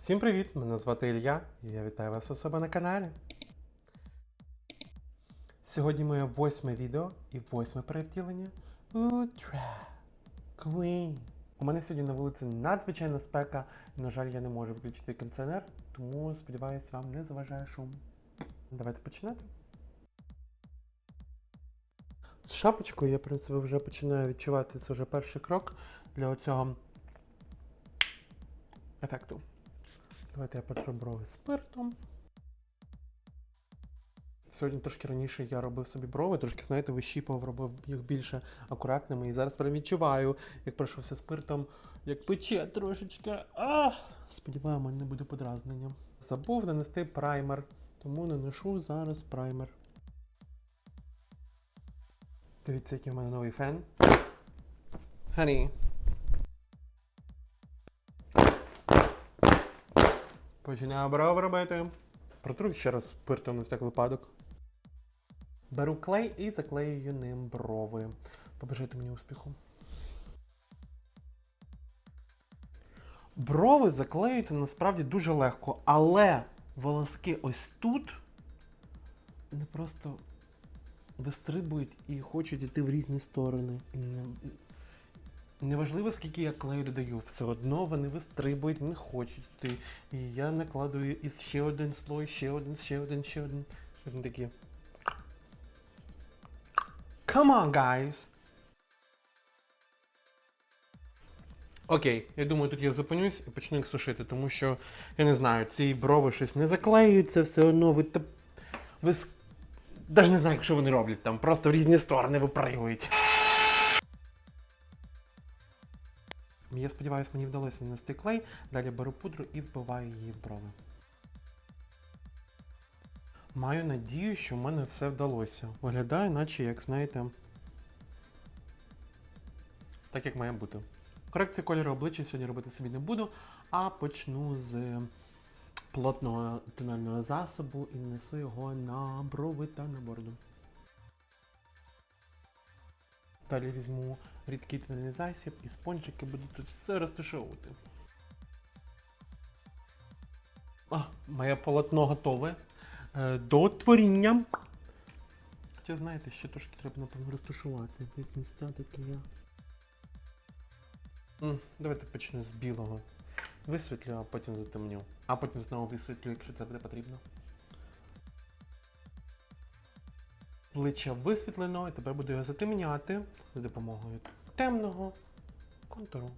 Всім привіт! Мене звати Ілля, і я вітаю вас у себе на каналі. Сьогодні моє восьме відео і восьме перевтілення Ultra Queen. У мене сьогодні на вулиці надзвичайна спека, на жаль, я не можу виключити кондиціонер, тому сподіваюся, вам не заважає шум. Давайте починати. З шапочкою я, в принципі, вже починаю відчувати це вже перший крок для цього ефекту. Давайте я потру брови спиртом. Сьогодні трошки раніше я робив собі брови, трошки, знаєте, вищіпав, робив їх більше акуратними. І зараз прям відчуваю, як пройшовся спиртом, як пече трошечки. А! Сподіваюся, не буде подразнення. Забув нанести праймер, тому наношу зараз праймер. Дивіться, який в мене новий фен. Honey. Починаю брови робити. Протру ще раз спиртом на всяк випадок. Беру клей і заклеюю ним брови. Побажайте мені успіху. Брови заклеїти насправді дуже легко, але волоски ось тут не просто вистрибують і хочуть йти в різні сторони. Неважливо, скільки я клею додаю, все одно вони вистрибують, не хочуть. І я накладую із ще один слой, ще один, ще один, ще один. Ще один такі. Come on, guys! Окей, я думаю, тут я зупинюсь і почну їх сушити, тому що, я не знаю, ці брови щось не заклеюються, все одно ви. Ви Даже не знаю, що вони роблять там, просто в різні сторони випригують. Я сподіваюся, мені вдалося нанести клей. Далі беру пудру і вбиваю її в брови. Маю надію, що в мене все вдалося. Виглядає, наче, як знаєте, так як має бути. Корекцію кольору обличчя сьогодні робити собі не буду, а почну з плотного тонального засобу і нанесу його на брови та на бороду. Далі візьму рідкий тональний засіб і спонжики буду тут все розташовувати. А, моє полотно готове. Е, до творіння. Хоча, знаєте, ще трошки треба, напевно, розташувати. Десь місця такі. М, давайте почну з білого. Висвітлю, а потім затемню. А потім знову висвітлю, якщо це буде потрібно. Обличчя висвітлено, і тепер буду його затемняти за допомогою темного контуру.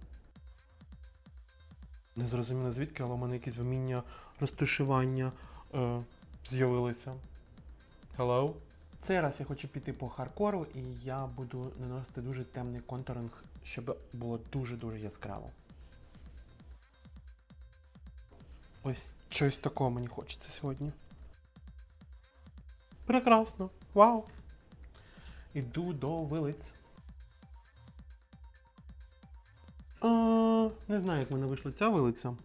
Не зрозуміло звідки, але в мене якісь вміння розташування е, з'явилися. Hello? Цей раз я хочу піти по хардкору і я буду наносити дуже темний контуринг, щоб було дуже-дуже яскраво. Ось щось такого мені хочеться сьогодні. Прекрасно. Вау. Іду до вилиць. А, не знаю, як в мене вийшла ця вилиця.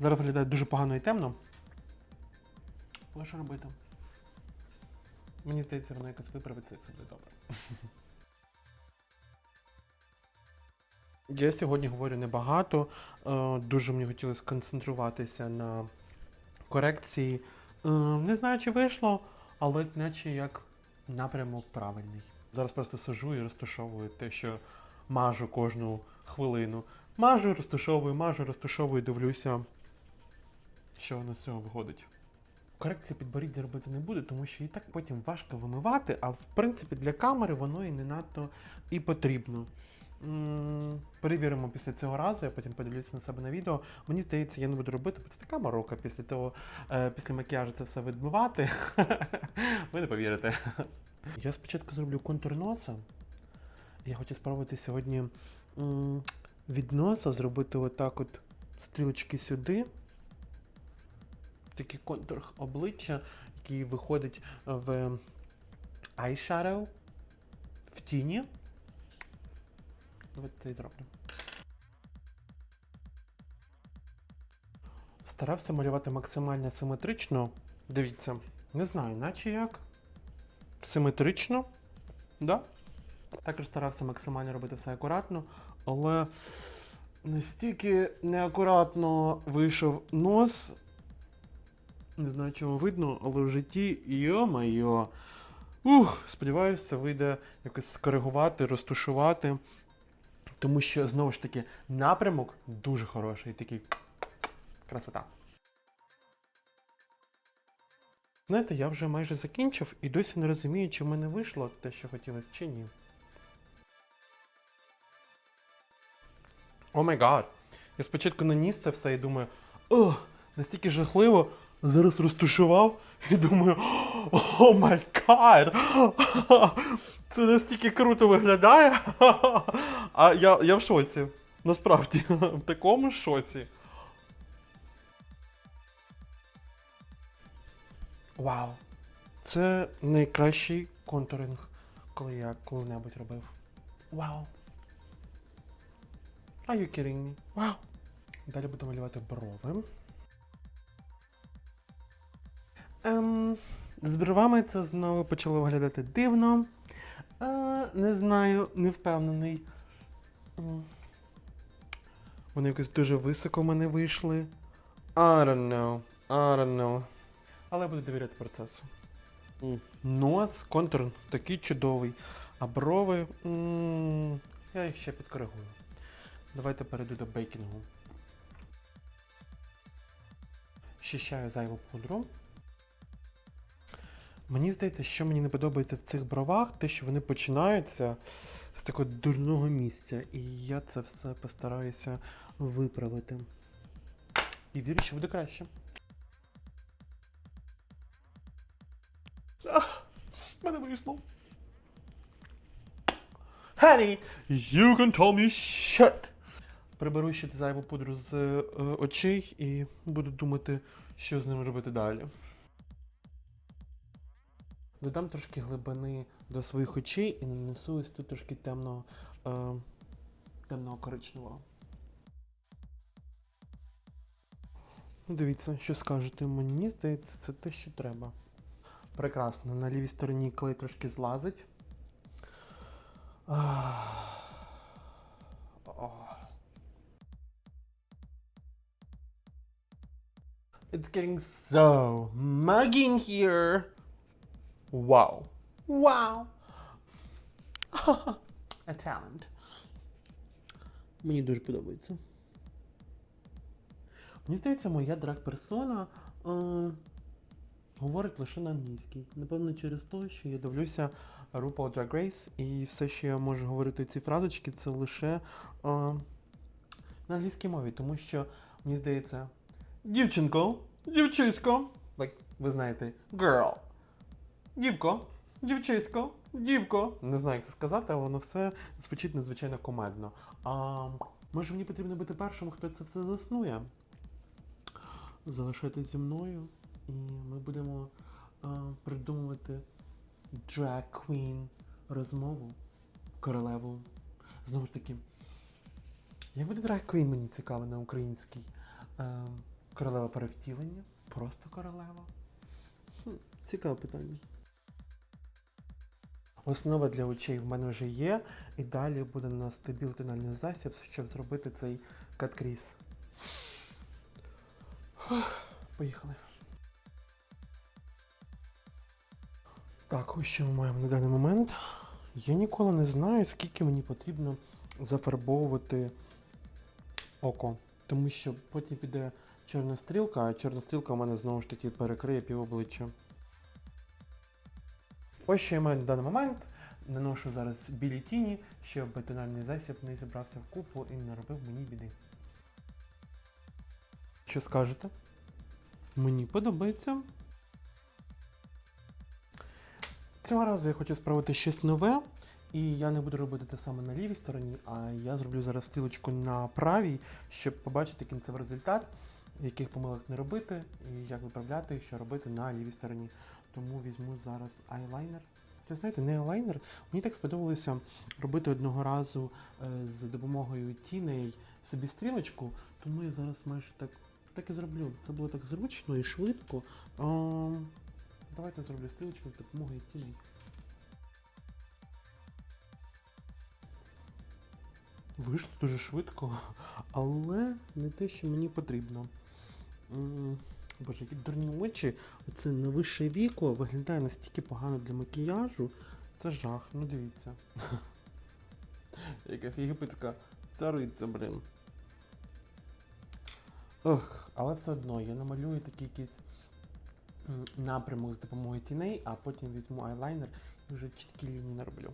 Зараз виглядає дуже погано і темно. Але що робити? Мені здається, воно якось виправиться і все буде добре. Я сьогодні говорю небагато. Е, Дуже мені хотілося сконцентруватися на корекції. Е, Не знаю, чи вийшло, але наче як напрямок правильний. Зараз просто сижу і розташовую те, що мажу кожну хвилину. Мажу, розташовую, мажу, розташовую, дивлюся, що з цього виходить. Корекції підборіддя робити не буду, тому що і так потім важко вимивати, а в принципі для камери воно і не надто і потрібно. Перевіримо після цього разу, я потім подивлюся на себе на відео. Мені здається, я не буду робити, бо це така морока після того, е, після макіяжу це все відмивати. Ви не повірите. Я спочатку зроблю контур носа. Я хочу спробувати сьогодні від носа зробити отак от стрілочки сюди. Такий контур обличчя, який виходить в eyeshadow, в тіні. Давайте і зроблю. Старався малювати максимально симетрично. Дивіться, не знаю, наче як. Симетрично. Да? Також старався максимально робити все акуратно, але настільки неакуратно вийшов нос. Не знаю, чому видно, але в житті, йо-майо. Ух, сподіваюся, вийде якось скоригувати, розтушувати. Тому що, знову ж таки, напрямок дуже хороший, такий красота. Знаєте, я вже майже закінчив і досі не розумію, чи в мене вийшло те, що хотілося, чи ні. О май гад. Я спочатку наніс це все і думаю, о, настільки жахливо, зараз розтушував і думаю, о май гад! Це настільки круто виглядає. А я, я в шоці. Насправді, в такому шоці. Вау. Це найкращий контуринг, коли я коли-небудь робив. Вау. Are you kidding me? Вау. Далі буду малювати брови. Ем, з бровами це знову почало виглядати дивно. Е, не знаю, не впевнений. Вони якось дуже високо в мене вийшли. I don't know. I don't know. Але буду довіряти процесу. М. Нос, контур такий чудовий. А брови. м, я їх ще підкоригую. Давайте перейду до бейкінгу. Щищаю зайву пудру. Мені здається, що мені не подобається в цих бровах, те, що вони починаються з такого дурного місця. І я це все постараюся виправити. І вірю, що буде краще. Ах, мене вийшло. Honey, you can tell me shit. Приберу ще зайву пудру з е, очей і буду думати, що з ним робити далі. Додам трошки глибини до своїх очей і нанесу ось тут трошки темного, е, темного коричневого. Ну, Дивіться, що скажете. Мені здається, це те, що треба. Прекрасно. На лівій стороні клей трошки злазить. It's getting so muggy in here. Wow. Wow. A talent. Мені дуже подобається. Мені здається, моя драг-персона е, говорить лише на англійській. Напевно, через те, що я дивлюся RuPaul Drag Race, і все, що я можу говорити ці фразочки, це лише е, на англійській мові, тому що мені здається, дівчинко, дівчисько, like, ви знаєте, girl, дівко, дівчисько, дівко. Не знаю, як це сказати, але воно все звучить надзвичайно комедно. А може мені потрібно бути першим, хто це все заснує? Залишайтесь зі мною, і ми будемо а, придумувати drag queen розмову, королеву. Знову ж таки, як буде drag queen, мені цікаво на українській. Е, королева перевтілення? Просто королева? Хм, цікаве питання. Основа для очей в мене вже є, і далі буде на стабіл тональний засіб, щоб зробити цей каткріс. Поїхали. Так, ось що ми маємо на даний момент. Я ніколи не знаю, скільки мені потрібно зафарбовувати око. Тому що потім піде чорна стрілка, а чорна стрілка у мене знову ж таки перекриє пів обличчя. Ось що я маю на даний момент. Наношу зараз білі тіні, щоб тональний засіб не зібрався в купу і не робив мені біди. Що скажете? Мені подобається. Цього разу я хочу спробувати щось нове, і я не буду робити те саме на лівій стороні, а я зроблю зараз стрілочку на правій, щоб побачити кінцевий результат, яких помилок не робити, і як виправляти, що робити на лівій стороні. Тому візьму зараз айлайнер. Ви знаєте, не айлайнер. Мені так сподобалося робити одного разу е, з допомогою тіней собі стрілочку, тому я зараз майже так, так і зроблю. Це було так зручно і швидко. Ам, давайте зроблю стрілочку з допомогою тіней. Вийшло дуже швидко, але не те, що мені потрібно. Боже, які дурні очі. Оце на вище віко виглядає настільки погано для макіяжу. Це жах, ну дивіться. Якась єгипетська цариця, блін. Ох, але все одно я намалюю такий якийсь напрямок з допомогою тіней, а потім візьму айлайнер і вже чіткі лінії нароблю.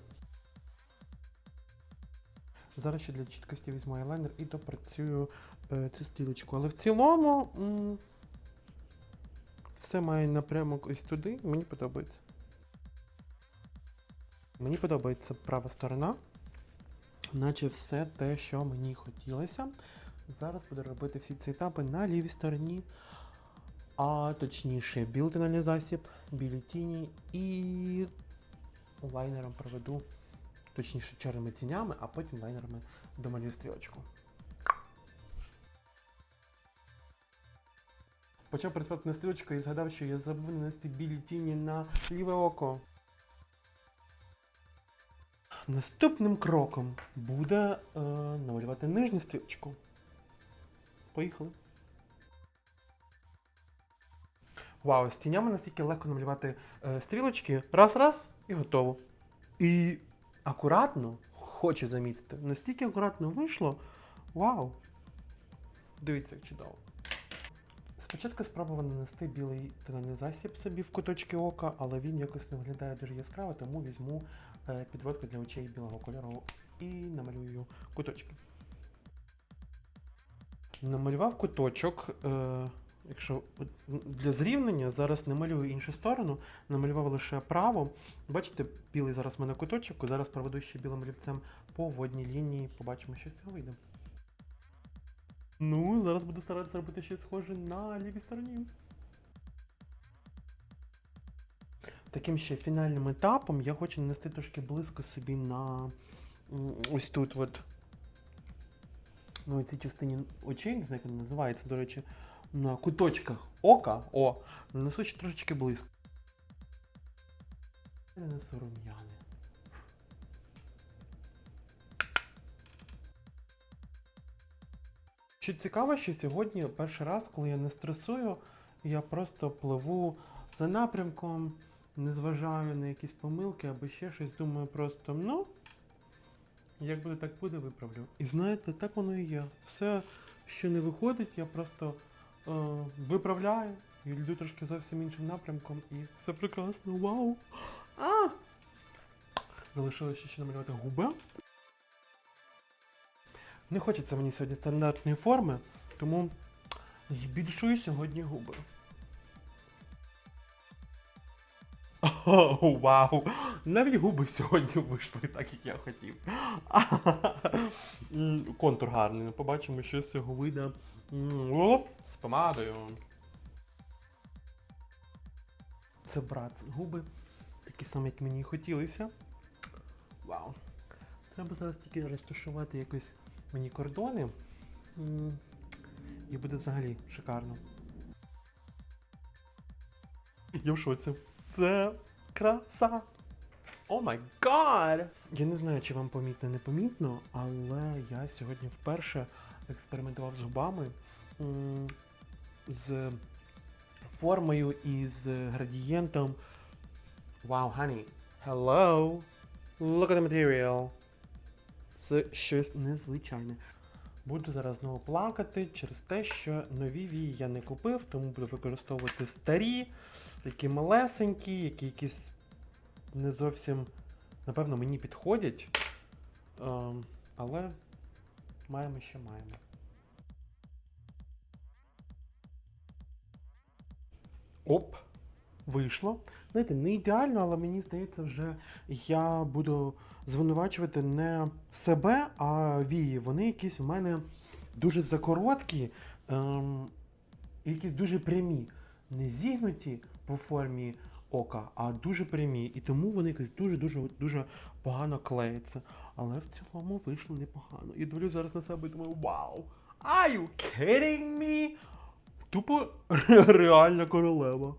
Зараз ще для чіткості візьму айлайнер і допрацюю е, цю стрілочку. Але в цілому м, все має напрямок ось туди, мені подобається. Мені подобається права сторона, наче все те, що мені хотілося. Зараз буду робити всі ці етапи на лівій стороні, а точніше білий тональний засіб, білі тіні і лайнером проведу, точніше чорними тінями, а потім лайнерами домалюю стрілочку. Почав працювати на стрілочку і згадав, що я забув нанести білі тіні на ліве око. Наступним кроком буде е, намалювати нижню стрілочку. Поїхали. Вау, з тінями настільки легко намалювати е, стрілочки. Раз-раз і готово. І акуратно, хочу замітити, настільки акуратно вийшло. Вау! Дивіться, як чудово. Спочатку спробував нанести білий тональний засіб собі в куточки ока, але він якось не виглядає дуже яскраво, тому візьму е, підводку для очей білого кольору і намалюю куточки. Намалював куточок. Е, якщо для зрівнення зараз не малюю іншу сторону, намалював лише право. Бачите, білий зараз в мене куточок, зараз проведу ще білим олівцем по водній лінії, побачимо, що з цього вийде. Ну, зараз буду старатися робити щось схоже на лівій стороні. Таким ще фінальним етапом я хочу нанести трошки близько собі на ось тут от. Ну, цій частині очей, не знаю, як вона називається, до речі, на куточках ока, о, нанесу ще трошечки близько. Нанесу рум'яни. Що цікаво, що сьогодні перший раз, коли я не стресую, я просто пливу за напрямком, не зважаю на якісь помилки або ще щось, думаю просто, ну, як буде, так буде, виправлю. І знаєте, так воно і є. Все, що не виходить, я просто виправляю і йду трошки зовсім іншим напрямком, і все прекрасно, вау! А! Залишилося ще намалювати губи. Не хочеться мені сьогодні стандартної форми, тому збільшую сьогодні губи. О, вау! Навіть губи сьогодні вийшли так, як я хотів. Контур гарний. Побачимо, що з цього вийде. З помадою. Це брат губи. Такі самі, як мені хотілося. Вау. Треба зараз тільки розташувати якось мені кордони. І буде взагалі шикарно. Я в шоці. Це краса. О май гад! Я не знаю, чи вам помітно, не помітно, але я сьогодні вперше експериментував з губами. З формою і з градієнтом. Wow, honey. Hello. Look at the material. Це щось незвичайне. Буду зараз знову плакати через те, що нові вії я не купив, тому буду використовувати старі, такі малесенькі, які якісь не зовсім, напевно, мені підходять. Ем, але маємо, що маємо. Оп! Вийшло. Знаєте, не ідеально, але мені здається, вже я буду звинувачувати не себе, а вії. Вони якісь в мене дуже закороткі, ем, якісь дуже прямі. Не зігнуті по формі ока, а дуже прямі. І тому вони якось дуже-дуже дуже погано клеяться. Але в цілому вийшло непогано. І дивлюсь зараз на себе і думаю, вау! Are you kidding me? Тупо реальна королева.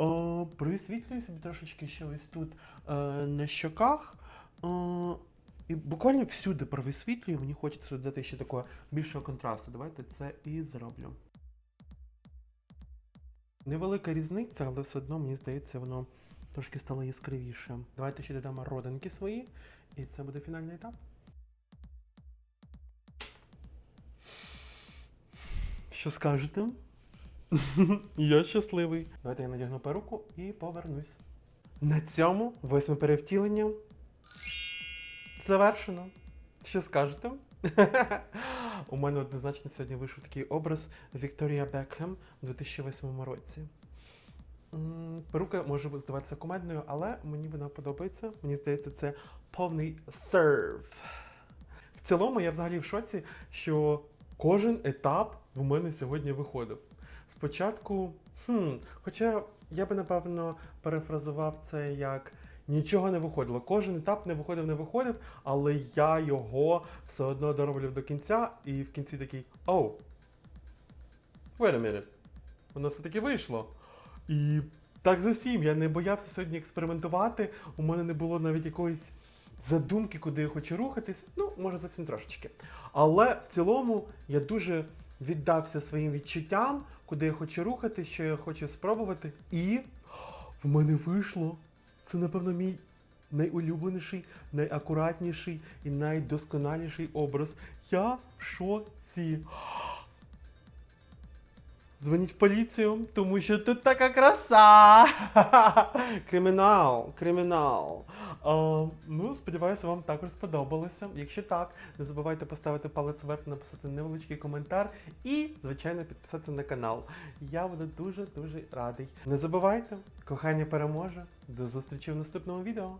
Е, Присвітлюю собі трошечки ще ось тут е, на щоках. Е, І буквально всюди провисвітлюю, мені хочеться додати ще такого більшого контрасту. Давайте це і зроблю. Невелика різниця, але все одно, мені здається, воно трошки стало яскравіше. Давайте ще додамо родинки свої, і це буде фінальний етап. Що скажете? я щасливий. Давайте я надягну перуку і повернусь. На цьому восьме перевтілення завершено. Що скажете? У мене однозначно сьогодні вийшов такий образ Вікторія Бекхем у 2008 році. Перука може здаватися кумедною, але мені вона подобається. Мені здається, це повний серв. В цілому, я взагалі в шоці, що кожен етап в мене сьогодні виходив. Спочатку, хм, хоча я би напевно перефразував це як нічого не виходило. Кожен етап не виходив, не виходив, але я його все одно дороблював до кінця, і в кінці такий оу. Wait a minute. Воно все-таки вийшло. І так з усім, я не боявся сьогодні експериментувати. У мене не було навіть якоїсь задумки, куди я хочу рухатись. Ну, може, зовсім трошечки. Але в цілому я дуже віддався своїм відчуттям, куди я хочу рухати, що я хочу спробувати. І в мене вийшло. Це, напевно, мій найулюбленіший, найакуратніший і найдосконаліший образ. Я в шоці. Дзвоніть в поліцію, тому що тут така краса. кримінал, кримінал. А, ну, сподіваюся, вам також сподобалося. Якщо так, не забувайте поставити палець вверх, написати невеличкий коментар і, звичайно, підписатися на канал. Я буду дуже дуже радий. Не забувайте, кохання переможе. До зустрічі в наступному відео.